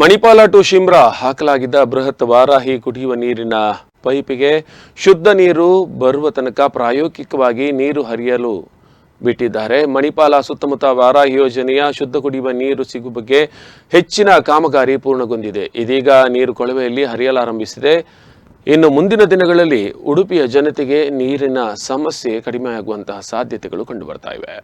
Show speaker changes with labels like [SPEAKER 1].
[SPEAKER 1] Manipal to Shimri ಹಾಕಲಾಗಿದ್ದ ಬೃಹತ್ ವಾರಾಹಿ ಕುಡಿಯುವ ನೀರಿನ ಪೈಪಿಗೆ ಶುದ್ಧ ನೀರು ಬರುವ ತನಕ ಪ್ರಾಯೋಗಿಕವಾಗಿ ನೀರು ಹರಿಯಲು ಬಿಟ್ಟಿದ್ದಾರೆ. ಮಣಿಪಾಲ ಸುತ್ತಮುತ್ತ ವಾರಾಹಿ ಯೋಜನೆಯ ಶುದ್ಧ ಕುಡಿಯುವ ನೀರು ಸಿಗುವ ಬಗ್ಗೆ ಹೆಚ್ಚಿನ ಕಾಮಗಾರಿ ಪೂರ್ಣಗೊಂಡಿದೆ. ಇದೀಗ ನೀರು ಕೊಳವೆಯಲ್ಲಿ ಹರಿಯಲಾರಂಭಿಸಿದೆ. ಇನ್ನು ಮುಂದಿನ ದಿನಗಳಲ್ಲಿ ಉಡುಪಿಯ ಜನತೆಗೆ ನೀರಿನ ಸಮಸ್ಯೆ ಕಡಿಮೆಯಾಗುವಂತಹ ಸಾಧ್ಯತೆಗಳು ಕಂಡುಬರ್ತಾ ಇವೆ.